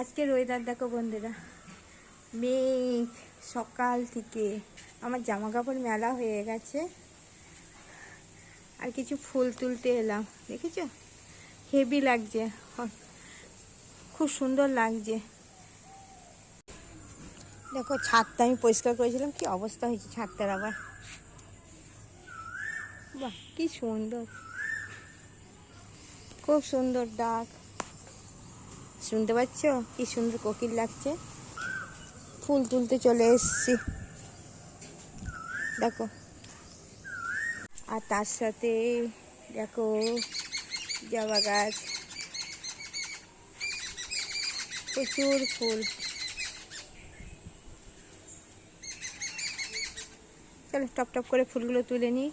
আজকের ওয়েদার দেখো বন্ধুরা। মেঘ, সকাল থেকে আমার জামা কাপড় মেলা হয়ে গেছে। আর কিছু ফুল তুলতে এলাম, দেখেছ? হেভি লাগছে। খুব সুন্দর লাগছে। দেখো, ছাদটা আমি পরিষ্কার করেছিলাম, কি অবস্থা হয়েছে ছাদটার আবার? বাহ, কি সুন্দর। খুব সুন্দর ডাক শুনতে পাচ্ছ? কি সুন্দর কোকিল লাগছে। ফুল তুলতে চলে এসছি। দেখো। আর তার সাথে দেখো, জবা গাছ। প্রচুর ফুল। চলো টপ টপ করে ফুলগুলো তুলে নিই।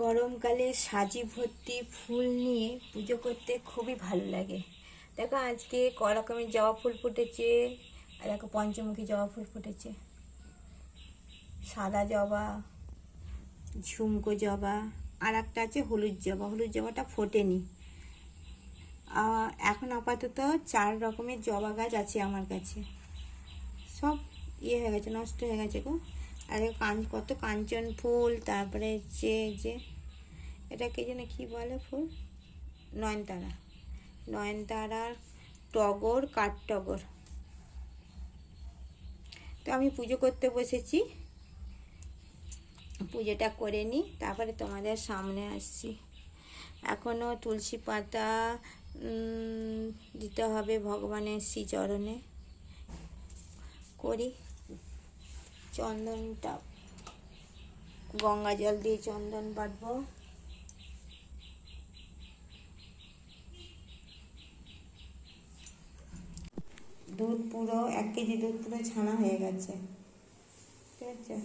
গরমকালে সাজি ভর্তি ফুল নিয়ে পুজো করতে খুবই ভালো লাগে। দেখো আজকে ক রকমের জবা ফুল ফুটেছে, আর দেখো পঞ্চমুখী জবা ফুল ফুটেছে। সাদা জবা, ঝুমকো জবা, আর একটা আছে হলুদ জবা। হলুদ জবাটা ফোটেনি। এখন আপাতত চার রকমের জবা গাছ আছে আমার কাছে। সব ইয়ে হয়ে গেছে, নষ্ট হয়ে গেছে গো। আর কাঞ্চ কত কাঞ্চন ফুল, তারপরে হচ্ছে যে এটাকে যেন কি বলে ফুল? নয়নতারা। নয়নতারার টগর কাঠটগর তো আমি পুজো করতে বসেছি। পুজোটা করে নিই তারপরে তোমাদের সামনে আসছি। এখনও তুলসী পাতা দিতে হবে ভগবানের শ্রীচরণে। করি। চন্দনটা। গঙ্গা জল দিয়ে চন্দন বাটবো দুধ পুরো, এক কেজি দুধ পুরো ছানা হয়ে গেছে। ঠিক আছে?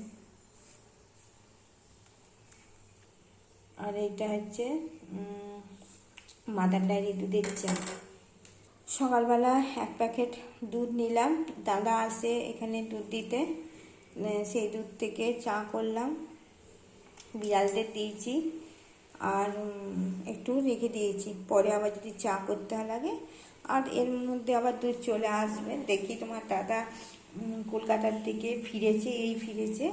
আর এটা হচ্ছে মাদার ডায়েরি দুধের চা। সকালবেলা এক প্যাকেট দুধ নিলাম। দাদা আসে এখানে দুধ দিতে। সেই দুধ থেকে চা করলাম, বিড়ালদের দিয়েছি আর একটু রেখে দিয়েছি। পরে আবার যদি চা করতে লাগে, আর এর মধ্যে আবার দুধ চলে আসবে। দেখি তোমার দাদা কলকাতার থেকে ফিরেছে, এই ফিরেছে।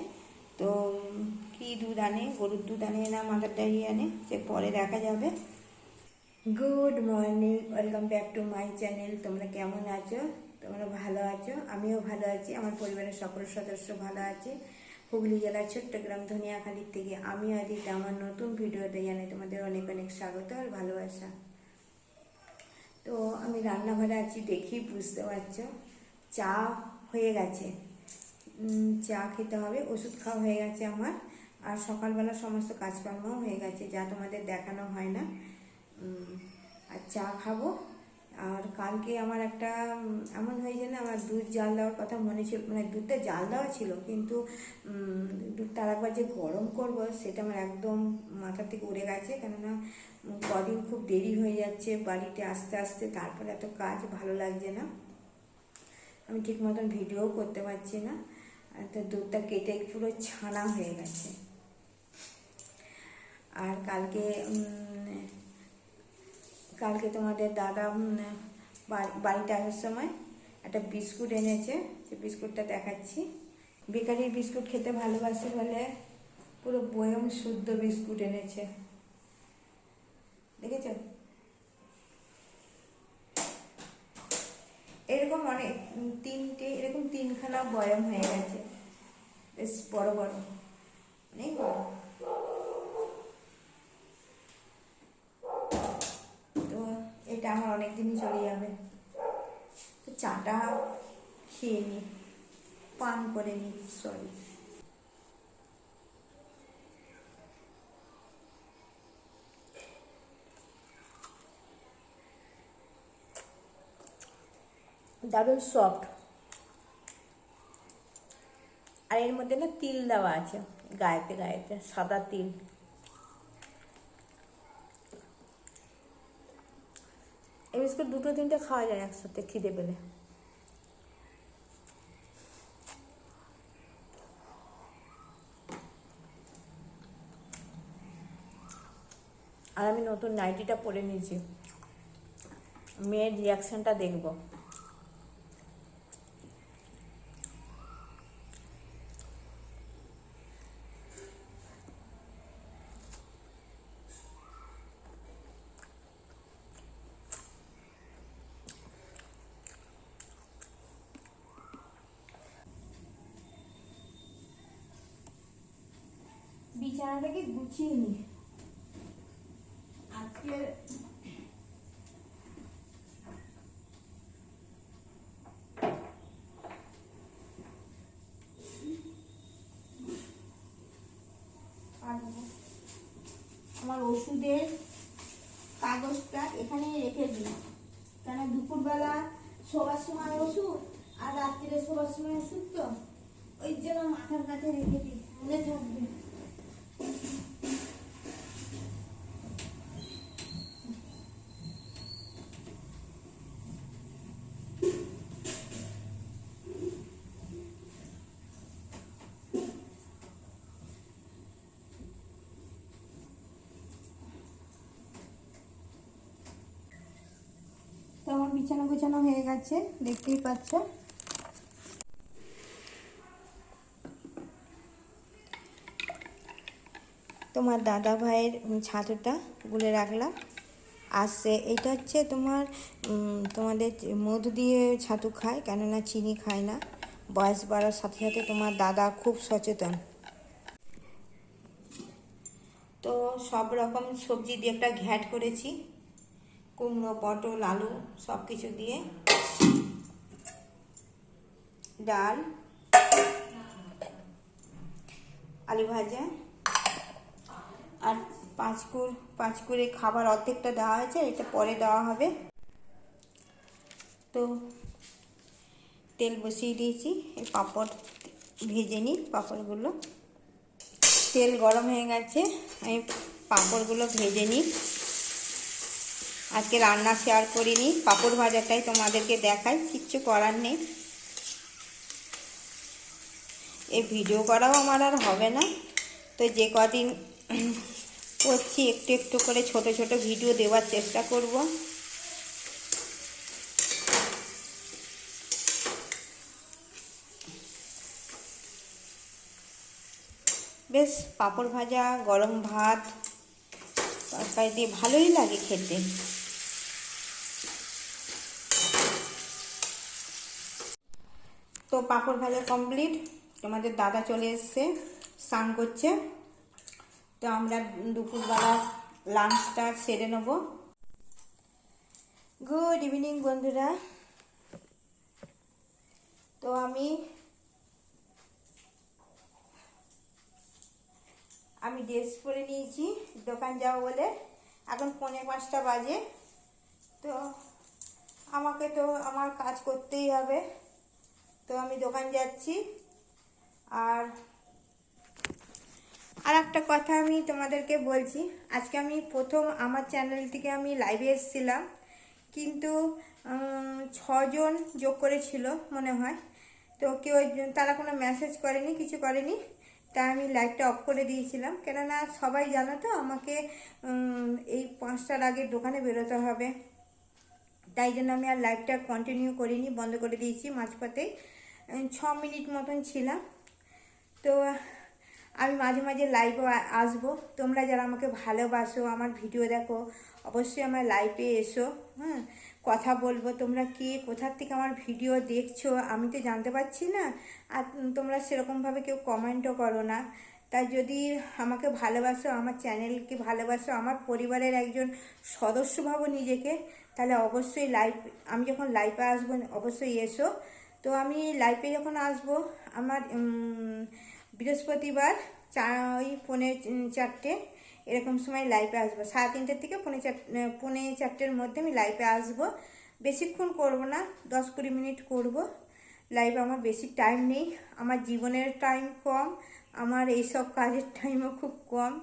তো, কি দুধ আনে? গরুর দুধ আনে না মাদার ডায়েরি আনে? সে পরে দেখা যাবে। Good morning welcome back to my channel তোমরা কেমন আছো? তোমরা ভালো আছো? আমিও ভালো আছি। আমার পরিবারের সকল সদস্য ভালো আছে। হুগলি জেলার ছোট্ট গ্রাম ধনিয়াখালীর থেকে আমি আদিতে। আমার নতুন ভিডিওতে জানাই তোমাদের অনেক অনেক স্বাগত আর ভালোবাসা। তো আমি রান্নাঘরে আছি দেখি বুঝতে পারছ। চা হয়ে গেছে। চা খেতে হবে। ওষুধ খাওয়া হয়ে গেছে আমার। আর সকালবেলা সমস্ত কাজকর্মও হয়ে গেছে, যা তোমাদের দেখানো হয় না। আর চা খাব। আর কালকে আমার একটা এমন হয়েছে না, আমার দুধ জাল দেওয়ার কথা মনে ছিল মানে দুধটা জাল দেওয়া ছিল, কিন্তু দুধটা আরেকবার যে গরম করব সেটা আমার একদম মাথা থেকে উড়ে গেছে, কেননা কদিন খুব দেরি হয়ে যাচ্ছে বাড়িতে আস্তে আস্তে, তারপরে এত কাজ, ভালো লাগছে না। আমি ঠিক মতন ভিডিও করতে পারছি না তো দুধটা কেটে পুরো ছানা হয়ে গেছে। আর কালকে কালকে তোমাদের দাদা বাড়িতে আসার সময় একটা বিস্কুট এনেছে, সে বিস্কুটটা দেখাচ্ছি। বেকারির বিস্কুট খেতে ভালোবাসে বলে, পুরো বয়ম শুদ্ধ বিস্কুট এনেছে। দেখেছ? এরকম অনেক তিনটে, এরকম তিনখানা বয়ম হয়ে গেছে। বেশ বড় বড়, অনেক বড় তো এটা আমার অনেক চলে যাবে। চাটা খেয়ে নি, পান করে নি সরি দারুণ সফট আর এর মধ্যে না তিল দেওয়া আছে, গায়েতে গায়েতে, সাদা তিল। বিস্কুট দুটো তিনটে খাওয়া যায় একসাথে খিদে পেলে। আর আমি নতুন নাইটিটা পরে নিয়েছি। মেয়ের রিয়াকশানটা দেখব। বিছানাটাকে গুছিয়ে নি। আজকের আমার ওষুধের কাগজটা এখানে রেখে দিই। কেন দুপুরবেলা শোবার সময় ওষুধ আর রাত্রিরে শোবার সময় ওষুধ তো? ওই জন্য মাথার কাছে রেখে দিই। মনে থাকবে। বিছানা গুছানো হয়ে গেছে দেখতেই পাচ্ছ। তোমার দাদা ভাইয়ের ছাতুটা গুলে রাখলাম। আসছে এটা হচ্ছে তোমার তোমাদের মধু দিয়ে ছাতু খায়, কেননা চিনি খায় না। বয়স বাড়ার সাথে সাথে তোমার দাদা খুব সচেতন। তো সব রকম সবজি দিয়ে একটা ঘ্যাট করেছি। কুমড়ো, পটল, আলু সব কিছু দিয়ে। ডাল। আলু ভাজা। আর পাঁচকুর পাঁচকুরে খাবার অর্ধেকটা দেওয়া হয়েছে, এটা পরে দেওয়া হবে। তো তেল বসিয়ে দিয়েছি এই পাঁপড় ভেজে নিই, পাঁপড়গুলো। তেল গরম হয়ে গেছে, আমি পাঁপড়গুলো ভেজে নিই। আজকে রান্না শেয়ার করিনি, পাঁপড় ভাজাটাই তোমাদেরকে দেখাই, কিচ্ছু করার নেই। এই ভিডিও করাও আমার আর হবে না। তো যে কদিন করছি, একটু একটু করে ছোট ছোট ভিডিও দেওয়ার চেষ্টা করব। বেশ, পাঁপড় ভাজা, গরম ভাত, তরকারি দিয়ে ভালোই লাগে খেতে। তো পাঁপড় ভাজা কমপ্লিট তোমাদের দাদা চলে এসছে, স্নান করছে। তো আমরা দুপুরবেলা লাঞ্চটা সেরে নেব। গুড ইভিনিং বন্ধুরা। তো আমি আমি ড্রেস পরে নিয়েছি, দোকান যাব বলে। এখন পৌনে পাঁচটা বাজে। তো আমাকে তো আমার কাজ করতেই হবে। তো আমি দোকান যাচ্ছি। আর আর একটা কথা আমি তোমাদেরকে বলছি। আজকে আমি প্রথম আমার চ্যানেল থেকে আমি লাইভে এসেছিলাম। কিন্তু ছজন যোগ করেছিল মনে হয়। তো কেউ তারা কোনো মেসেজ করেনি, কিছু করেনি। তাই আমি লাইভটা অফ করে দিয়েছিলাম। কেননা সবাই জানো তো, আমাকে এই পাঁচটার আগে দোকানে বেরোতে হবে। তাই জন্য আমি আর লাইভটা কন্টিনিউ করিনি, বন্ধ করে দিয়েছি মাঝপথে ছ মিনিট মতন ছিলাম। তো আমি মাঝে মাঝে লাইভে আসব। তোমরা যারা আমাকে ভালোবাসো, আমার ভিডিও দেখো, অবশ্যই আমার লাইভে এসো হ্যাঁ কথা বলব। তোমরা কে কোথার থেকে আমার ভিডিও দেখছ, আমি তো জানতে পারছি না। আর তোমরা সেরকমভাবে কেউ কমেন্টও করো না। তাই যদি আমাকে ভালোবাসো, আমার চ্যানেলকে ভালোবাসো, আমার পরিবারের একজন সদস্য ভাবো নিজেকে, তাহলে অবশ্যই লাইভ আমি যখন লাইভে আসব, অবশ্যই এসো। তো আমি লাইভে যখন আসব, আমার বৃহস্পতিবার চা ওই পৌনে চারটে, এরকম সময় লাইভে আসব। সাড়ে তিনটের থেকে পৌনে চার পৌনে চারটের মধ্যে আমি লাইভে আসব। বেশিক্ষণ করব না, দশ কুড়ি মিনিট করব। লাইভে আমার বেশি টাইম নেই। আমার জীবনের টাইম কম, আমার এইসব কাজের টাইমও খুব কম।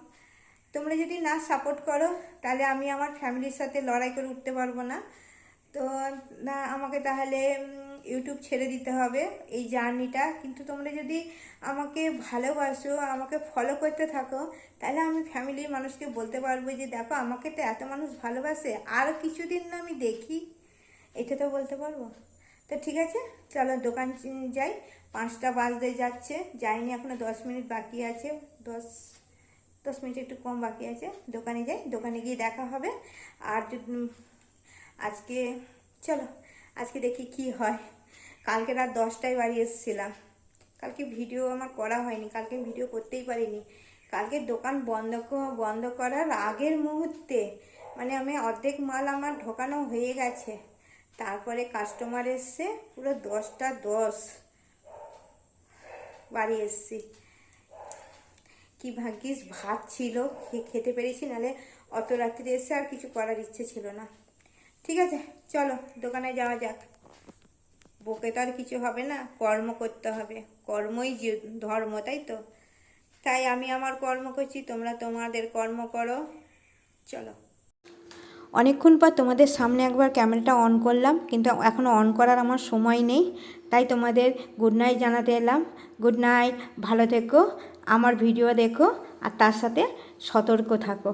তোমরা যদি না সাপোর্ট করো, তাহলে আমি আমার ফ্যামিলির সাথে লড়াই করে উঠতে পারব না। তো, না, আমাকে তাহলে ইউটিউব ছেড়ে দিতে হবে এই জার্নিটা। কিন্তু তোমরা যদি আমাকে ভালোবাসো, আমাকে ফলো করতে থাকো, তাহলে আমি ফ্যামিলির মানুষকে বলতে পারব যে, দেখো, আমাকে তো এত মানুষ ভালোবাসে, আর কিছুদিন না আমি দেখি। এটা তো বলতে পারব। তো ঠিক আছে, চলো দোকান যাই। পাঁচটা বাজতে যাচ্ছে, যাইনি এখনও, দশ মিনিট বাকি আছে। দশ দশ মিনিট একটু কম বাকি আছে। দোকানে যাই, দোকানে গিয়ে দেখা হবে। আর আজকে, চলো, আজকে দেখি কি হয়। কালকে রাত দশটায় বাড়ি এসেছিলাম। কালকে ভিডিও আমার করা হয়নি, কালকে ভিডিও করতেই পারিনি। কালকে দোকান বন্ধ বন্ধ করার আগের মুহূর্তে মানে আমি অর্ধেক মাল আমার ঢোকানো হয়ে গেছে। তারপরে কাস্টমার এসছে, পুরো দশটা দশ বাড়ি এসছি। কি ভাগ্যিস, ভাত ছিল খেতে পেরেছি, নাহলে অত রাত্রে এসে আর কিছু করার ইচ্ছে ছিল না। ঠিক আছে, চলো, দোকানে যাওয়া যাক। বকে তো আর কিছু হবে না, কর্ম করতে হবে। কর্মই ধর্ম, তাই তো? তাই আমি আমার কর্ম করছি, তোমরা তোমাদের কর্ম করো। চলো। অনেকক্ষণ পর তোমাদের সামনে একবার ক্যামেরাটা অন করলাম, কিন্তু এখনও অন করার আমার সময় নেই, তাই তোমাদের গুড নাইট জানাতে এলাম। গুড নাইট ভালো থেকো, আমার ভিডিও দেখো, আর তার সাথে সতর্ক থাকো।